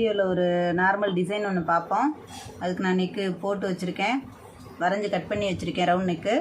வீடியோவில் ஒரு normal design ஒன்று பார்ப்போம் அதுக்கு நான் நெக்கு போட்டு வச்சுருக்கேன். வரைஞ்சி கட் பண்ணி வச்சுருக்கேன் ரவுண்ட் நெக்கு.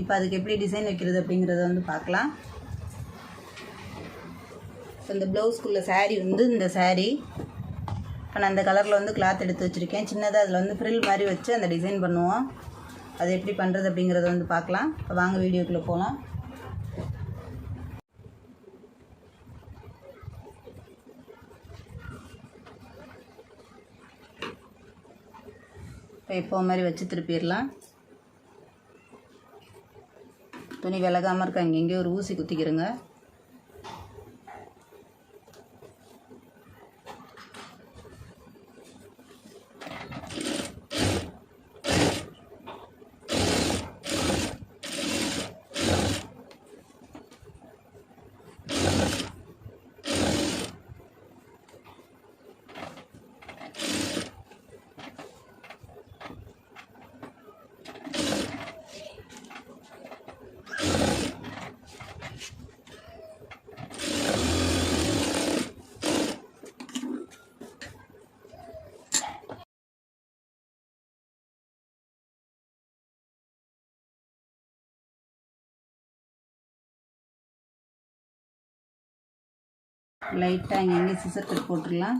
இப்போ அதுக்கு எப்படி டிசைன் வைக்கிறது அப்படிங்கிறத வந்து பார்க்கலாம் ஸோ இந்த ப்ளவுஸ்க்குள்ள சாரீ வந்து இந்த சாரீ இப்போ நான் அந்த கலரில் வந்து கிளாத் எடுத்து வச்சுருக்கேன். சின்னதாக அதில் வந்து ஃப்ரில் மாதிரி வச்சு அந்த டிசைன் பண்ணுவோம். அது எப்படி பண்ணுறது அப்படிங்கிறத வந்து பார்க்கலாம் இப்போ வாங்க வீடியோக்குள்ளே போகலாம் இப்போ மாதிரி வச்சு திருப்பிடலாம். துணி விலகாமல் இருக்க? அங்கே எங்கேயோ ஒரு ஊசி குத்திக்கிறோங்க லைட்டாக இங்கே எங்கே சிசர் கட் போட்டுடலாம்.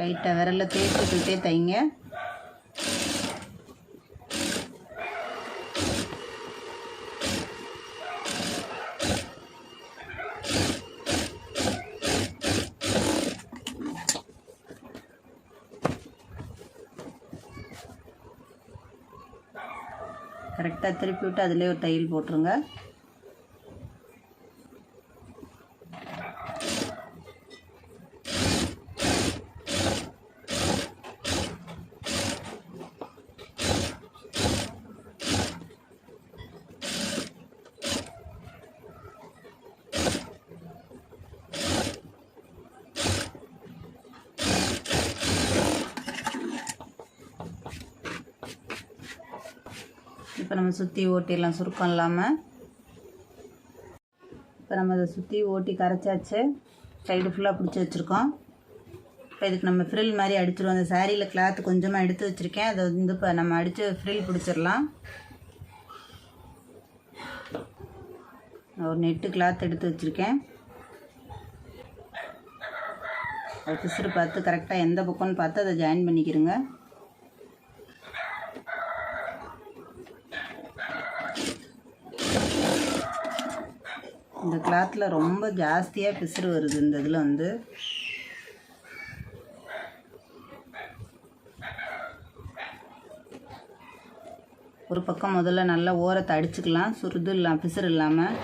லைட்டாக விரலில் தேய்ச்சி தைங்க. கரெக்டாக திருப்பி விட்டு அதிலே ஒரு தையல் போட்டுருங்க. இப்போ நம்ம சுற்றி ஓட்டிடலாம். சுருக்கம் இல்லாமல் இப்போ நம்ம அதை சுற்றி ஓட்டி கரைச்சாச்சு. சைடு ஃபுல்லாக பிடிச்சி வச்சுருக்கோம். இப்போ இதுக்கு நம்ம ஃப்ரில் மாதிரி அடிச்சிருவோம். அந்த சாரியில் கிளாத் கொஞ்சமாக எடுத்து வச்சுருக்கேன். அதை வந்து இப்போ நம்ம அடித்து ஃப்ரில் பிடிச்சிடலாம். ஒரு நெட்டு கிளாத் எடுத்து வச்சுருக்கேன். அது பிசுறு பார்த்து கரெக்டாக எந்த பக்கம்னு பார்த்து அதை ஜாயின் பண்ணிக்கிறேங்க இந்த கிளாத்தில் ரொம்ப ஜாஸ்தியாக பிசுறு வருது இந்த இதில் வந்து. ஒரு பக்கம் முதல்ல நல்லா ஓரத்தை அடிச்சுக்கலாம் சுருது இல்லாமல் பிசுறு இல்லாமல்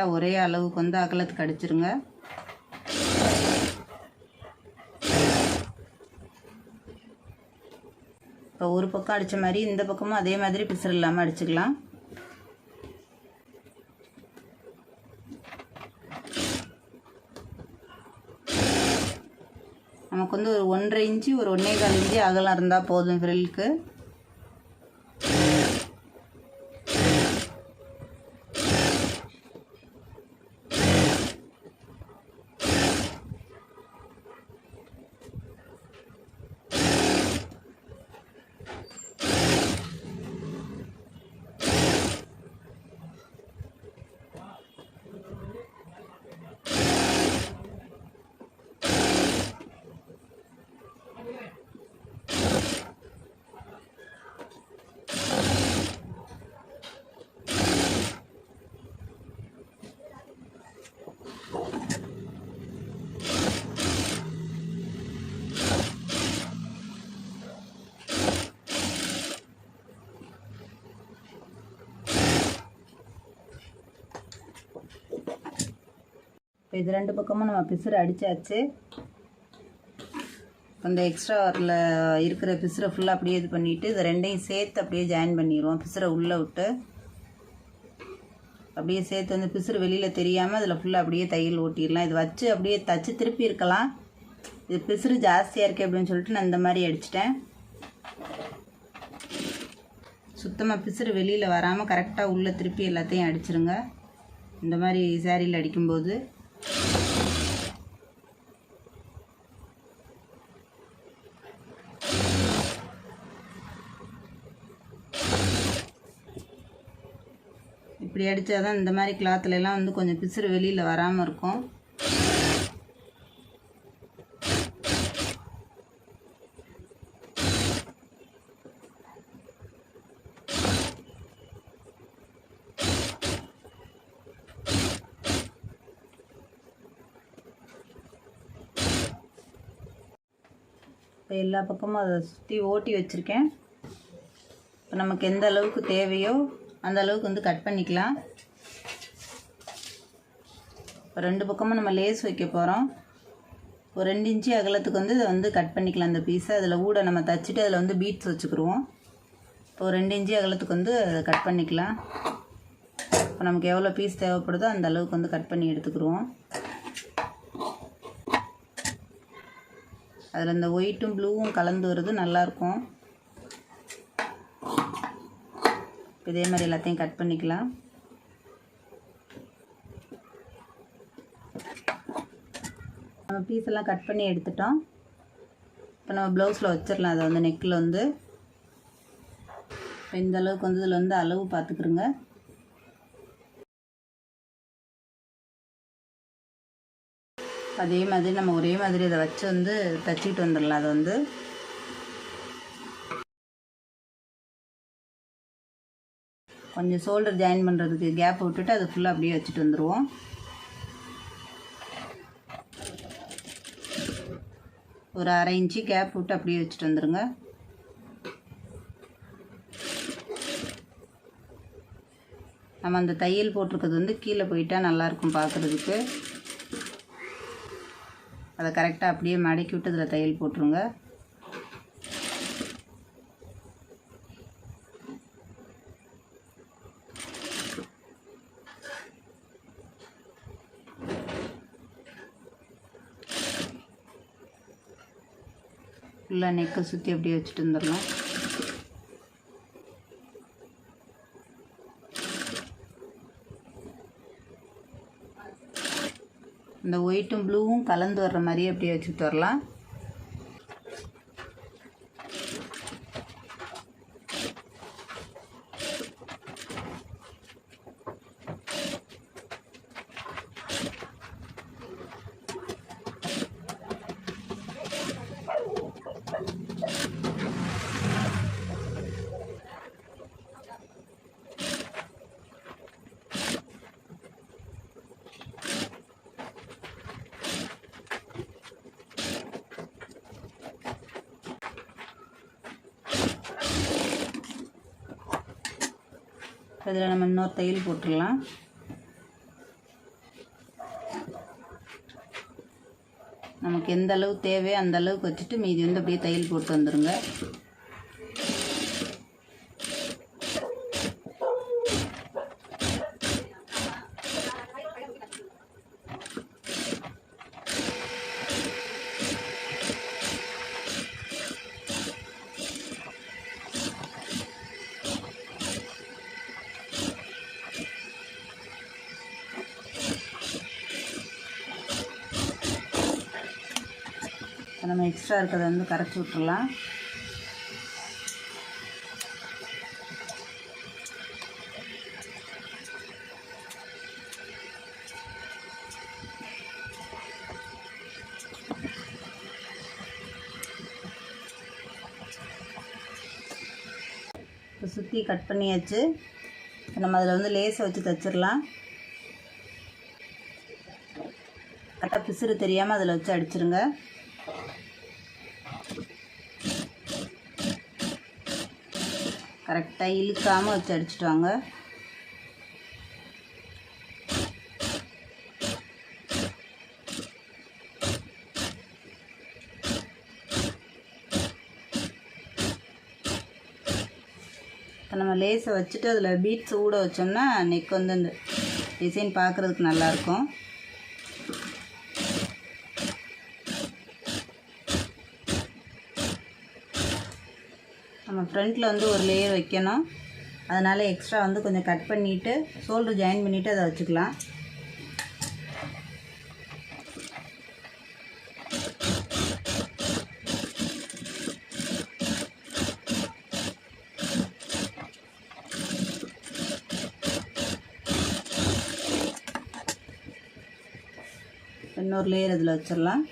கரெக்டாக ஒரே அளவுக்கு வந்து அகலத்துக்கு அடிச்சிருங்க. இப்போ ஒரு பக்கம் அடித்த மாதிரி இந்த பக்கமும் அதே மாதிரி பிசர் இல்லாமல் அடிச்சுக்கலாம். நமக்கு வந்து ஒரு ஒன்றரை இன்ச்சு ஒரு ஒன்றே கால் இன்ச்சு அகலம் இருந்தால் போதும் ஃப்ரில்க்கு இப்போ இது ரெண்டு பக்கமும் நம்ம பிசுறு அடித்தாச்சு அந்த எக்ஸ்ட்ரா வரல இருக்கிற பிசுரை ஃபுல்லாக அப்படியே இது பண்ணிவிட்டு இது ரெண்டையும் சேர்த்து அப்படியே ஜாயின் பண்ணிடுவோம் பிசுரை உள்ளே விட்டு. அப்படியே சேர்த்து வந்து பிசுறு வெளியில் தெரியாமல் அதில் ஃபுல்லாக அப்படியே தையல் ஓட்டிடலாம். இது வச்சு அப்படியே தச்சு திருப்பி இருக்கலாம். இது பிசுறு ஜாஸ்தியாக இருக்கே அப்படின்னு சொல்லிட்டு நான் இந்த மாதிரி அடிச்சிட்டேன். சுத்தமாக பிசுறு வெளியில் வராமல் கரெக்டாக உள்ளே திருப்பி எல்லாத்தையும் அடிச்சிருங்க. இந்த மாதிரி சேரீயில் அடிக்கும்போது. இப்படி அடித்தா தான் இந்த மாதிரி கிளாத்துலலாம் வந்து கொஞ்சம் பிசுறு வெளியில் வராமல் இருக்கும். இப்போ எல்லா பக்கமும் அதை சுற்றி ஓட்டி வச்சுருக்கேன். இப்போ நமக்கு எந்த அளவுக்கு தேவையோ அந்த அளவுக்கு வந்து கட் பண்ணிக்கலாம். இப்போ ரெண்டு பக்கமும் நம்ம லேஸ் வைக்க போகிறோம். ஒரு ரெண்டு இன்ச்சு அகலத்துக்கு வந்து இதை வந்து கட் பண்ணிக்கலாம் அந்த பீஸை அதில் ஊட நம்ம தச்சுட்டு அதில் வந்து பீட்ஸ் வச்சுக்கிடுவோம் இப்போ ஒரு ரெண்டு இன்ச்சு அகலத்துக்கு வந்து அதை கட் பண்ணிக்கலாம். இப்போ நமக்கு எவ்வளோ பீஸ் தேவைப்படுதோ அந்த அளவுக்கு வந்து கட் பண்ணி எடுத்துக்கிருவோம். அதில் இந்த ஒயிட்டும் ப்ளூவும் கலந்து வருது நல்லாயிருக்கும். இதே மாதிரி எல்லாத்தையும் கட் பண்ணிக்கலாம். நம்ம பீஸ் எல்லாம் கட் பண்ணி எடுத்துட்டோம். இப்போ நம்ம ப்ளவுஸில் வச்சிடலாம். அதை வந்து நெக்கில் வந்து. இப்போ இந்த அளவுக்கு வந்து இதில் வந்து அளவு பார்த்துக்குருங்க. அதே மாதிரி நம்ம ஒரே மாதிரி அதை வச்சு வந்து தச்சுக்கிட்டு வந்துடலாம். அதை வந்து கொஞ்சம் ஷோல்டர் ஜாயின் பண்ணுறதுக்கு கேப் விட்டுட்டு அது ஃபுல்லாக அப்படியே வச்சுட்டு வந்துடுவோம் ஒரு அரை இன்ச்சு கேப் விட்டு அப்படியே வச்சுட்டு வந்துடுங்க நம்ம அந்த தையல் போட்டிருக்கிறது வந்து கீழே போயிட்டால் நல்லாயிருக்கும் பார்க்குறதுக்கு. அதை கரெக்டாக அப்படியே மடக்கி விட்டு இதில் தையல் போட்டுருங்க. ஃபுல்லாக நெக்கை சுற்றி அப்படியே வச்சுட்டு வந்துடலாம். இந்த ஒயிட்டும் ப்ளூவும் கலந்து வர்ற மாதிரியே அப்படியே வச்சுட்டு வரலாம். இதில் நம்ம இன்னொரு தையல் போட்டுடலாம். நமக்கு எந்த அளவு தேவையோ அந்த அளவுக்கு வச்சுட்டு மீதி வந்து அப்படியே தையல் போட்டு வந்துடுங்க எக்ஸ்ட்ரா இருக்கிறத வந்து கரைச்சி விட்டுறலாம். இப்போ சுற்றி கட் பண்ணியாச்சு. நம்ம அதில் வந்து லேஸை வச்சு தைச்சிடலாம் கரெக்டாக பிசுறு தெரியாமல் அதில் வச்சு அடிச்சிருங்க. கரெக்டாக இழுக்காமல் வச்சு அடிச்சுட்டு வாங்க. இப்போ நம்ம லேஸை வச்சுட்டு அதில் பீட்ஸ் ஊட வச்சோம்னா நெக் வந்து அந்த டிசைன் பார்க்குறதுக்கு நல்லாயிருக்கும் நம்ம ஃப்ரண்ட்டில் வந்து ஒரு லேயர் வைக்கணும். அதனால் எக்ஸ்ட்ரா வந்து கொஞ்சம் கட் பண்ணிவிட்டு ஷோல்டர் ஜாயின் பண்ணிவிட்டு அதை வச்சுக்கலாம். இன்னொரு லேயர் இதில் வச்சிடலாம்.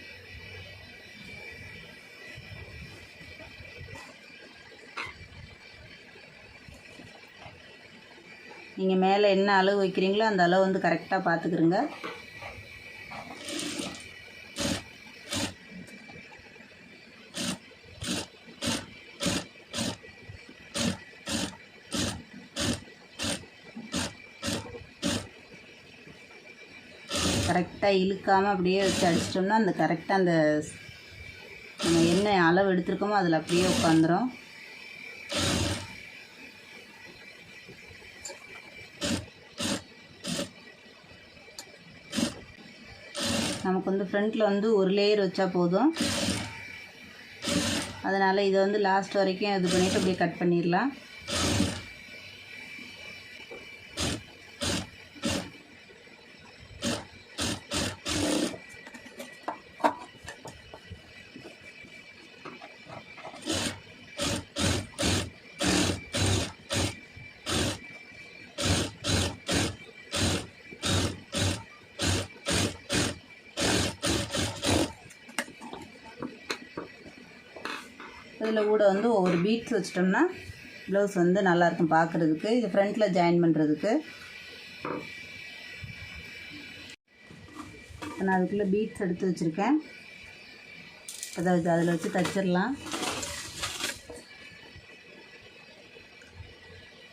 நீங்கள் மேலே என்ன அளவு வைக்கிறீங்களோ அந்த அளவு வந்து கரெக்டாக பார்த்துக்கிறங்க கரெக்டாக இழுக்காமல் அப்படியே வச்சு அடிச்சிட்டோம்னா அந்த கரெக்டாக அந்த நம்ம என்ன அளவு எடுத்திருக்கோமோ அதில் அப்படியே உட்காந்துரும் நமக்கு வந்து ஃப்ரண்ட்டில் வந்து ஒரு லேயர் வச்சா போதும். அதனால் இதை வந்து லாஸ்ட் வரைக்கும் இது பண்ணிவிட்டு அப்படியே கட் பண்ணிடலாம். இதில் கூட வந்து ஒவ்வொரு பீட்ஸ் வச்சிட்டோம்னா ப்ளவுஸ் வந்து நல்லாயிருக்கும் பார்க்குறதுக்கு இது ஃப்ரண்ட்டில் ஜாயின் பண்ணுறதுக்கு நான் அதுக்குள்ளே பீட்ஸ் எடுத்து வச்சுருக்கேன். அதை அதில் வச்சு தச்சிடலாம்.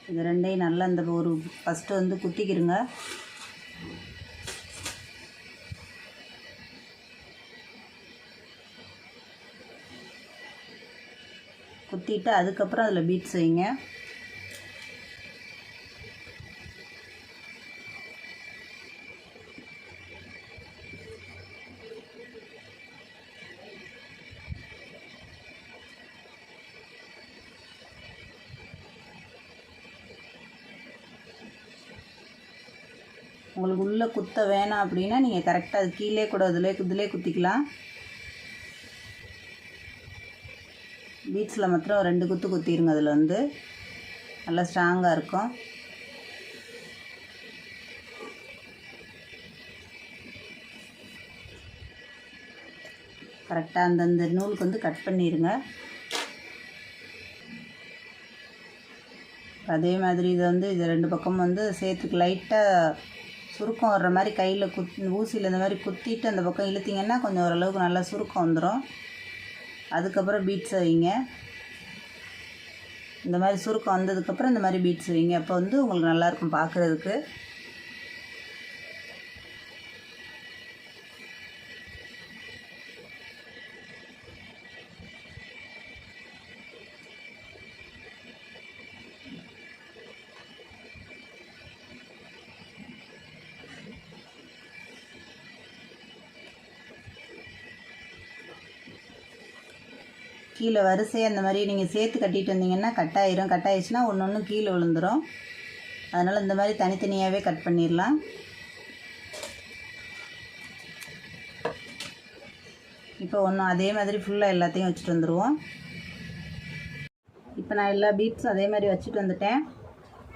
இது ரெண்டையும் நல்லா இந்த ஒரு ஃபஸ்ட்டு வந்து குத்திக்கிருங்க. குத்திட்டு அதுக்கப்புறம் அதில் பீட்ஸ் வைங்க உங்களுக்கு உள்ளே குத்த வேணாம் அப்படின்னா நீங்கள் கரெக்டாக அது கீழே கூட அதிலே இதிலே குத்திக்கலாம். பீட்ஸில் மாத்திரம் ரெண்டு குத்து குத்திடுங்க அதில் வந்து. நல்லா ஸ்ட்ராங்காக இருக்கும். கரெக்டாக அந்தந்த நூலுக்கு வந்து கட் பண்ணிடுங்க அதே மாதிரி இதை வந்து இது ரெண்டு பக்கம் வந்து சேர்த்துக்கு லைட்டாக சுருக்கம் வர்ற மாதிரி கையில் குத் ஊசியில் இந்த மாதிரி குத்திட்டு அந்த பக்கம் இழுத்திங்கன்னா கொஞ்சம் ஓரளவுக்கு நல்லா சுருக்கம் வந்துடும் அதுக்கப்புறம் பீட்ஸ் வைங்க. இந்த மாதிரி சுருக்கம் வந்ததுக்கப்புறம் இந்த மாதிரி பீட்ஸ் வைங்க. அப்போ வந்து உங்களுக்கு நல்லாயிருக்கும் பார்க்குறதுக்கு கீழே வரிசையாக அந்த மாதிரி நீங்கள் சேர்த்து கட்டிட்டு வந்தீங்கன்னா கட் ஆயிரும் கட் ஆயிடுச்சுன்னா ஒன்று ஒன்று கீழே விழுந்துடும் அதனால் இந்த மாதிரி தனித்தனியாகவே கட் பண்ணிடலாம். இப்போ ஒன்றும் அதே மாதிரி ஃபுல்லாக எல்லாத்தையும் வச்சுட்டு வந்துடுவோம் இப்போ நான் எல்லா பீட்ஸும் அதே மாதிரி வச்சுட்டு வந்துட்டேன்.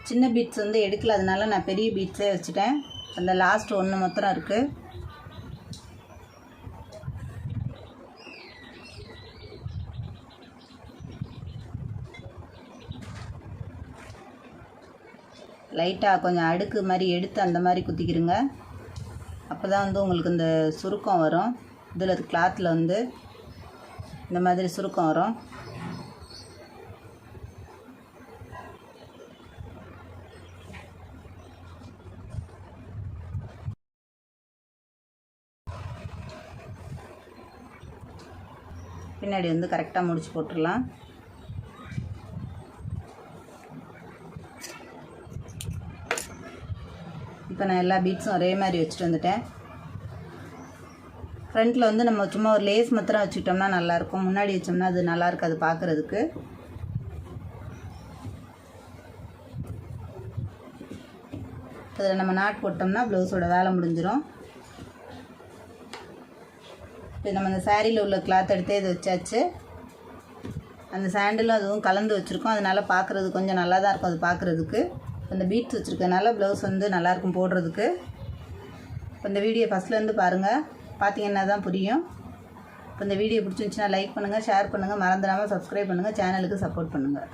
சின்ன பீட்ஸ் வந்து எடுக்கல. அதனால நான் பெரிய பீட்ஸே வச்சுட்டேன். அந்த லாஸ்ட் ஒன்று மொத்தம் இருக்குது லைட்டாக கொஞ்சம் அடுக்கு மாதிரி எடுத்து அந்த மாதிரி குத்திக்கிருங்க. அப்போ தான் வந்து உங்களுக்கு இந்த சுருக்கம் வரும். இதில் கிளாத்தில் வந்து இந்த மாதிரி சுருக்கம் வரும். பின்னாடி வந்து கரெக்டாக முடிச்சு போட்டுடலாம். இப்போ நான் எல்லா பீட்ஸும் ஒரே மாதிரி வச்சுட்டு வந்துட்டேன். ஃப்ரண்ட்டில் வந்து நம்ம சும்மா ஒரு லேஸ் மாத்திரம் வச்சுக்கிட்டோம்னா நல்லாயிருக்கும். முன்னாடி வச்சோம்னா அது நல்லா இருக்காது பார்க்குறதுக்கு. அதில் நம்ம நாட் போட்டோம்னா ப்ளவுஸோட வேலை முடிஞ்சிடும் இப்போ நம்ம அந்த சாரியில் உள்ள கிளாத் எடுத்தே இது வச்சாச்சு. அந்த சாண்டிலும் அதுவும் கலந்து வச்சுருக்கோம். அதனால் பார்க்குறது கொஞ்சம் நல்லா தான் இருக்கும் அது பார்க்குறதுக்கு. அந்த பீட்ஸ் வச்சுருக்கனால ப்ளவுஸ் வந்து நல்லாயிருக்கும் போடுறதுக்கு. இப்போ இந்த வீடியோ ஃபஸ்ட்லேருந்து பாருங்கள் பார்த்தீங்கன்னா தான் புரியும். இப்போ இந்த வீடியோ பிடிச்சிருந்துச்சுன்னா லைக் பண்ணுங்கள் ஷேர் பண்ணுங்கள் மறந்துடாமல் சப்ஸ்கிரைப் பண்ணுங்கள் சேனலுக்கு சப்போர்ட் பண்ணுங்கள்